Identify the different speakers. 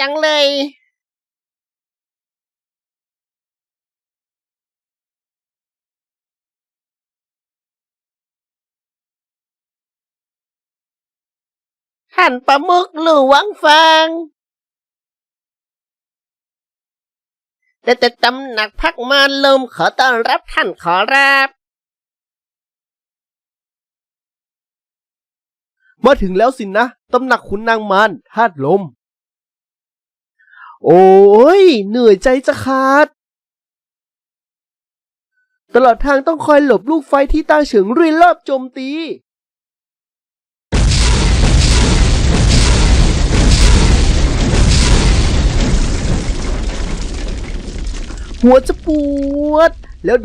Speaker 1: จังเลยท่านประมุกหรือวังฟัง แต่แต่ตำหนักพักมาลมขอต้อนรับท่านขอรับ
Speaker 2: มาถึงแล้วสินนะ ตำหนักขุนนางมารธาตุลม โอ้ยเหนื่อยใจจะขาด ตลอดทางต้องคอยหลบลูกไฟที่ตั้งเฉิงรุยรอบโจมตี หัวจะปวด แล้วดู